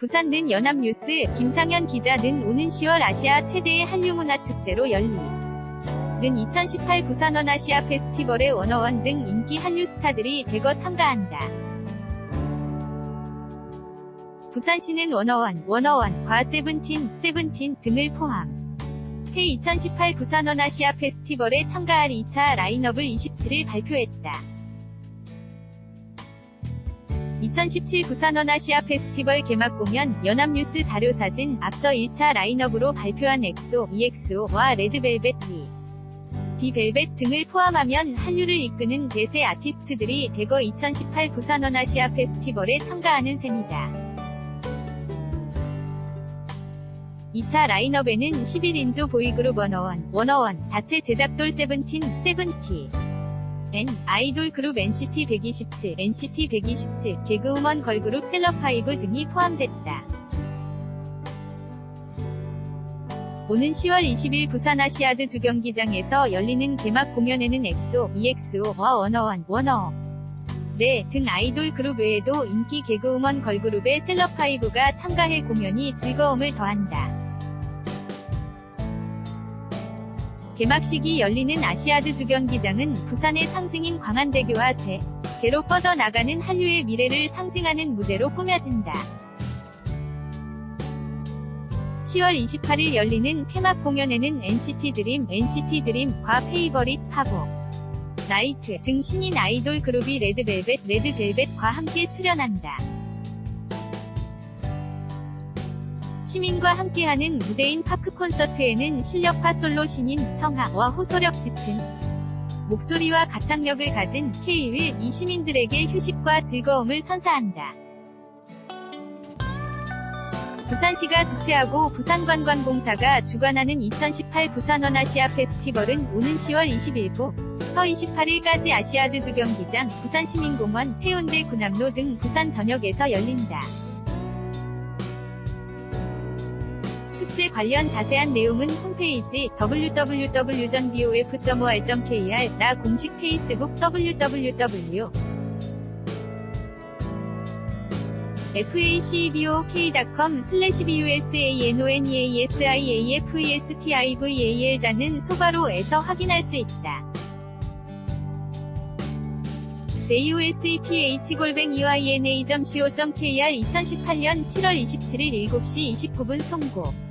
부산 는 연합뉴스 김상현 기자 는 오는 10월 아시아 최대의 한류문화축제로 열리. 는 2018 부산 원 아시아 페스티벌에 원어원 등 인기 한류 스타들이 대거 참가한다. 부산시는 원어원, 원어원과 세븐틴, 세븐틴 등을 포함. 해 2018 부산 원 아시아 페스티벌에 참가할 2차 라인업을 27일 발표했다. 2017 부산 원 아시아 페스티벌 개막 공연 연합뉴스 자료사진 앞서 1차 라인업으로 발표한 엑소, EXO와 레드벨벳, D. 디벨벳 등을 포함하면 한류를 이끄는 대세 아티스트들이 대거 2018 부산 원 아시아 페스티벌에 참가하는 셈이다. 2차 라인업에는 11인조 보이그룹 원어원, 원어원, 자체 제작돌 세븐틴, 세븐티, N, 아이돌 그룹 NCT 127, NCT 127, 개그우먼 걸그룹 셀럽파이브 등이 포함됐다. 오는 10월 20일 부산 아시아드 주경기장에서 열리는 개막 공연에는 엑소, EXO와 원어원, 원어, 네, 등 아이돌 그룹 외에도 인기 개그우먼 걸그룹의 셀럽파이브가 참가해 공연이 즐거움을 더한다. 개막식이 열리는 아시아드 주경기장은 부산의 상징인 광안대교와 새 개로 뻗어나가는 한류의 미래를 상징하는 무대로 꾸며진다. 10월 28일 열리는 폐막 공연에는 NCT 드림, NCT 드림과 페이버릿, 파보, 나이트 등 신인 아이돌 그룹이 레드벨벳, 레드벨벳과 함께 출연한다. 시민과 함께하는 무대인 파크 콘서트에는 실력파 솔로 신인 청하와 호소력 짙은 목소리와 가창력을 가진 K-윌 이 시민들에게 휴식과 즐거움을 선사한다. 부산시가 주최하고 부산관광공사가 주관하는 2018 부산 원 아시아 페스티벌은 오는 10월 20일부터 28일까지 아시아드 주경기장, 부산시민공원, 해운대 군함로 등 부산 전역에서 열린다. 축제 관련 자세한 내용은 홈페이지 www.bof.or.kr 나 공식 페이스북 www. facbok.com slash busanoneasifestival-da는 소가로에서 확인할 수 있다. juseph-ena.co.kr 2018년 7월 27일 7시 29분 송고